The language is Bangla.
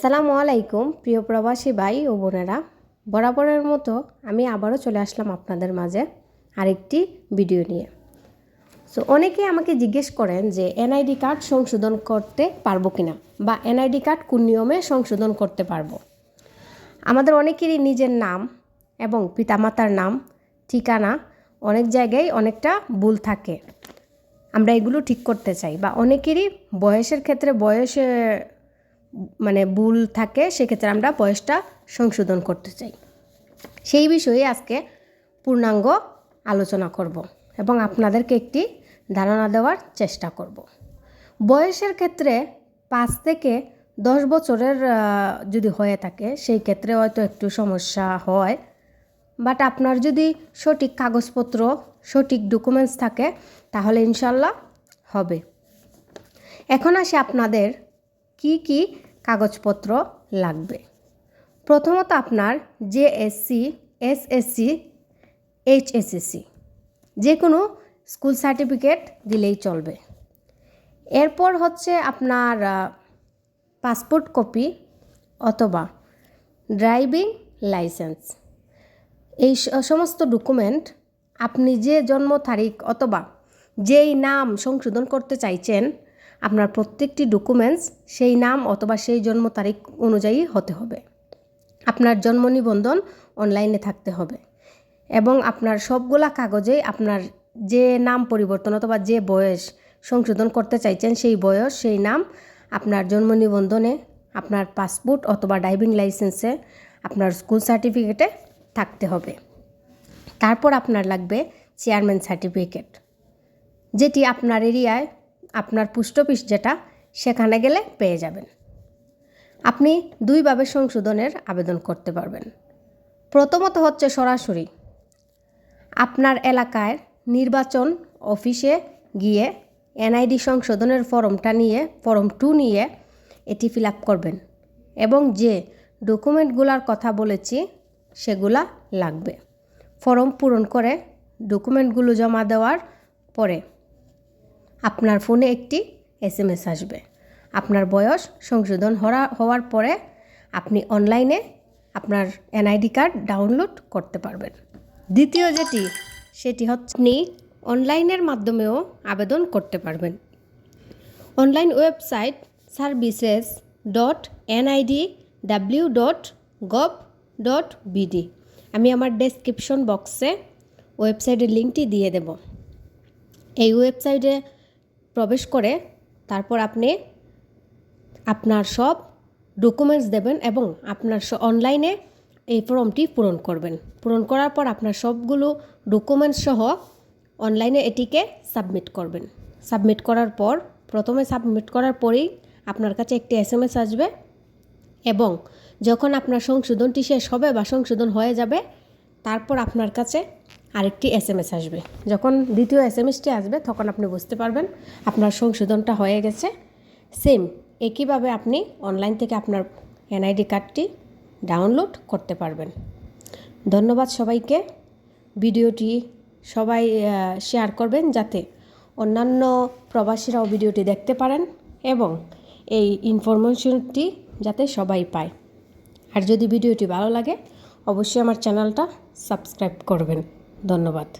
সালামু আলাইকুম, প্রিয় প্রবাসী ভাই ও বোনেরা। বরাবরের মতো আমি আবারও চলে আসলাম আপনাদের মাঝে আরেকটি ভিডিও নিয়ে। সো অনেকে আমাকে জিজ্ঞেস করেন যে, এনআইডি কার্ড সংশোধন করতে পারব কিনা বা এনআইডি কার্ড কোন নিয়মে সংশোধন করতে পারব? আমাদের অনেকেরই নিজের নাম এবং পিতামাতার নাম, ঠিকানা অনেক জায়গায় অনেকটা ভুল থাকে। আমরা এগুলো ঠিক করতে চাই বা অনেকেরই বয়সের ক্ষেত্রে বয়সে মানে ভুল থাকে, সেক্ষেত্রে আমরা বয়সটা সংশোধন করতে চাই। সেই বিষয়ে আজকে পূর্ণাঙ্গ আলোচনা করব এবং আপনাদেরকে একটি ধারণা দেওয়ার চেষ্টা করব। বয়সের ক্ষেত্রে পাঁচ থেকে দশ বছরের যদি হয়ে থাকে, সেই ক্ষেত্রে হয়তো একটু সমস্যা হয়। বাট আপনার যদি সঠিক কাগজপত্র, সঠিক ডকুমেন্টস থাকে, তাহলে ইনশাল্লাহ হবে। এখন আসি আপনাদের কি কি কাগজপত্র লাগবে? প্রথমত আপনার জেএসসি এসএসসি এইচএসএসসি যে কোনো স্কুল সার্টিফিকেট দিলেই চলবে। এরপর হচ্ছে আপনার পাসপোর্ট কপি অথবা ড্রাইভিং লাইসেন্স। এই সমস্ত ডকুমেন্ট আপনি যে জন্ম তারিখ অথবা যেই নাম সংশোধন করতে চাইছেন আপনার প্রত্যেকটি ডকুমেন্টস সেই নাম অথবা সেই জন্ম তারিখ অনুযায়ী হতে হবে। আপনার জন্ম নিবন্ধন অনলাইনে থাকতে হবে এবং আপনার সবগুলা কাগজেই আপনার যে নাম পরিবর্তন অথবা যে বয়স সংশোধন করতে চাইছেন সেই বয়স, সেই নাম আপনার জন্ম নিবন্ধনে, আপনার পাসপোর্ট অথবা ড্রাইভিং লাইসেন্সে আপনার স্কুল সার্টিফিকেটে থাকতে হবে। তারপর আপনার লাগবে চেয়ারম্যান সার্টিফিকেট যেটি আপনার এরিয়ায় আপনার পোস্ট অফিস যেটা, সেখানে গেলে পেয়ে যাবেন। আপনি দুইভাবে সংশোধনের আবেদন করতে পারবেন। প্রথমত হচ্ছে সরাসরি আপনার এলাকায় নির্বাচন অফিসে গিয়ে এনআইডি সংশোধনের ফর্মটা নিয়ে, ফর্ম টু নিয়ে এটি ফিল আপ করবেন এবং যে ডকুমেন্টগুলার কথা বলেছি, সেগুলা লাগবে। ফর্ম পূরণ করে ডকুমেন্টগুলো জমা দেওয়ার পরে আপনার ফোনে একটি এস এম এস আসবে। আপনার বয়স সংশোধন হওয়া হওয়ার পরে আপনি অনলাইনে আপনার এনআইডি কার্ড ডাউনলোড করতে পারবেন। দ্বিতীয় যেটি, সেটি হচ্ছে আপনি অনলাইনের মাধ্যমেও আবেদন করতে পারবেন। Online website services dot NID W dot gov dot BD. আমি আমার ডেসক্রিপশন বক্সে ওয়েবসাইটের লিঙ্কটি দিয়ে দেব। এই ওয়েবসাইটে প্রবেশ করে, তারপর আপনি আপনার সব ডকুমেন্টস দেবেন এবং আপনার অনলাইনে এই ফর্মটি পূরণ করবেন। পূরণ করার পর আপনার সবগুলো ডকুমেন্টস সহ অনলাইনে এটিকে সাবমিট করবেন। সাবমিট করার পর, প্রথমে সাবমিট করার পরেই আপনার কাছে একটি এস এম এস আসবে এবং যখন আপনার সংশোধনটি শেষ হবে বা সংশোধন হয়ে যাবে, তারপর আপনার কাছে আরেকটি এস এম এস আসবে। যখন দ্বিতীয় এস এম এসটি আসবে, তখন আপনি বুঝতে পারবেন আপনার সংশোধনটা হয়ে গেছে। সেম একইভাবে আপনি অনলাইন থেকে আপনার এনআইডি কার্ডটি ডাউনলোড করতে পারবেন। ধন্যবাদ সবাইকে। ভিডিওটি সবাই শেয়ার করবেন যাতে অন্যান্য প্রবাসীরাও ভিডিওটি দেখতে পারেন এবং এই ইনফরমেশনটি যাতে সবাই পায়। আর যদি ভিডিওটি ভালো লাগে, অবশ্যই আমার চ্যানেলটা সাবস্ক্রাইব করবেন। ধন্যবাদ।